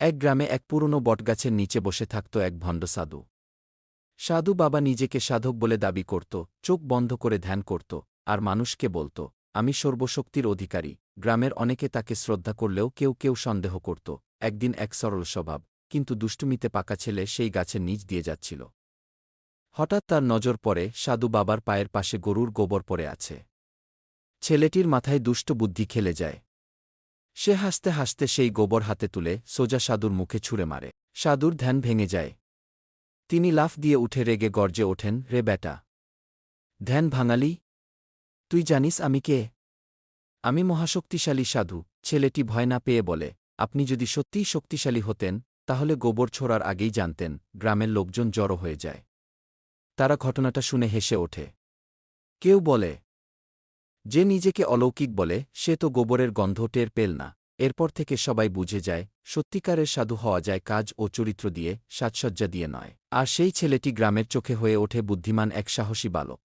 এক গ্রামে এক পুরনো বটগাছের নিচে বসে থাকত এক ভণ্ড সাধু। সাধু বাবা নিজেকে সাধক বলে দাবি করত, চোখ বন্ধ করে ধ্যান করত, আর মানুষকে বলত, আমি সর্বশক্তির অধিকারী, গ্রামের অনেকে তাকে শ্রদ্ধা করলেও কেউ কেউ সন্দেহ করত, একদিন এক সরল স্বভাব, কিন্তু দুষ্টুমিতে পাকা ছেলে সেই গাছের নিচ দিয়ে যাচ্ছিল। হঠাৎ তার নজর পড়ে সাধু বাবার পায়ের পাশে গরুর গোবর পড়ে আছে। ছেলেটির মাথায় দুষ্ট বুদ্ধি খেলে যায়। সে হাসতে হাসতে সেই গোবর হাতে তুলে সোজা সাধুর মুখে ছুঁড়ে মারে। সাধুর ধ্যান ভেঙে যায়। তিনি লাফ দিয়ে উঠে রেগে গর্জে ওঠেন, রে বেটা ধ্যান ভাঙালি? তুই জানিস আমি কে? আমি মহাশক্তিশালী সাধু, ছেলেটি ভয় না পেয়ে বলে, আপনি যদি সত্যিই শক্তিশালী হতেন, তাহলে গোবর ছোড়ার আগেই জানতেন, গ্রামের লোকজন জড়ো হয়ে যায়। তারা ঘটনাটা শুনে হেসে ওঠে। কেউ বলে যে নিজেকে অলৌকিক বলে, সে তো গোবরের গন্ধ টের পেল না। এরপর থেকে সবাই বুঝে যায়, সত্যিকারের সাধু হওয়া যায় কাজ ও চরিত্র দিয়ে, সাজসজ্জা দিয়ে নয়। আর সেই ছেলেটি গ্রামের চোখে হয়ে ওঠে বুদ্ধিমান এক সাহসী বালক।